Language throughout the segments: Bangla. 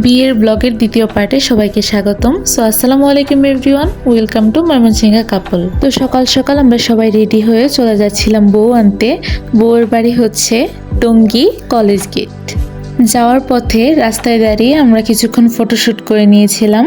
বিয়ের ব্লগের দ্বিতীয় পার্টে সবাইকে স্বাগতম। সো আসসালামু আলাইকুম এভরিওয়ান ওয়েলকাম টু ময়মনসিংহা কাপল তো সকাল সকাল আমরা সবাই রেডি হয়ে চলে যাচ্ছিলাম বউ আনতে। বউয়ের বাড়ি হচ্ছে টঙ্গী কলেজ গেট যাওয়ার পথে রাস্তায় দাঁড়িয়ে আমরা কিছুক্ষণ ফটোশ্যুট করে নিয়েছিলাম।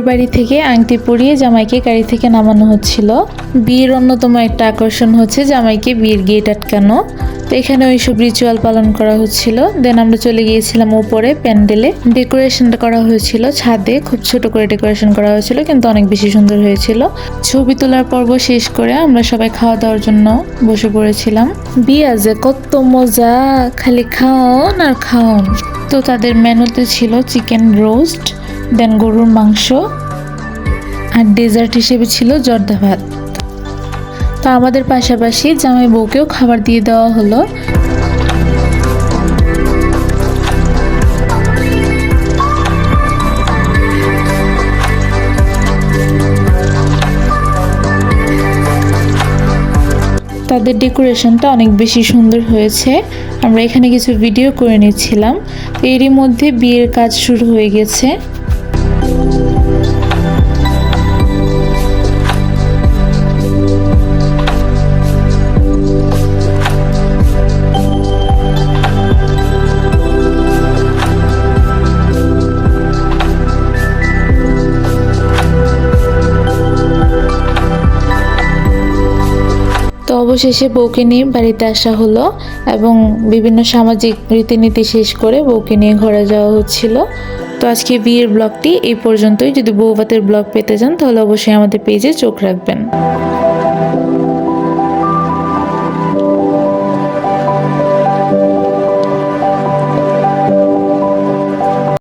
বউয়ের বাড়ি থেকে আংটি পরিয়ে জামাইকে গাড়ি থেকে নামানো হচ্ছিল। বিয়ের অন্যতম একটা আকর্ষণ হচ্ছে জামাইকে বিয়ের গেট আটকানো। তো এখানে ওইসব রিচুয়াল পালন করা হচ্ছিল। দেন আমরা চলে গিয়েছিলাম উপরে প্যান্ডেলে। ডেকোরেশনটা করা হয়েছিল ছাদে। খুব ছোট করে ডেকোরেশন করা হয়েছিল, কিন্তু অনেক বেশি সুন্দর হয়েছিল। ছবি তোলার পর্ব শেষ করে আমরা সবাই খাওয়া দাওয়ার জন্য বসে পড়েছিলাম। বিয়া যে কত মজা! খালি খাওন আর খাওন তো তাদের মেনুতে ছিল চিকেন রোস্ট দেন গরুর মাংস আর ডেজার্ট হিসেবে ছিল জর্দা ভাত। তো আমাদের পাশাপাশি জামাই বউকেও খাবার দিয়ে দেওয়া হলো। তাদের ডেকোরেশনটা অনেক বেশি সুন্দর হয়েছে। আমরা এখানে কিছু ভিডিও করে নিচ্ছিলাম। এরই মধ্যে বিয়ের কাজ শুরু হয়ে গেছে। অবশেষে বউকে নিয়ে বাড়িতে আসা হলো এবং বিভিন্ন সামাজিক রীতিনীতি শেষ করে বউকে নিয়ে ঘরে যাওয়া হচ্ছিল। তো আজকে বিয়ের ব্লগটি এই পর্যন্তই। যদি বউভাতের ব্লগ পেতে চান তাহলে অবশ্যই আমাদের পেজে চোখ রাখবেন।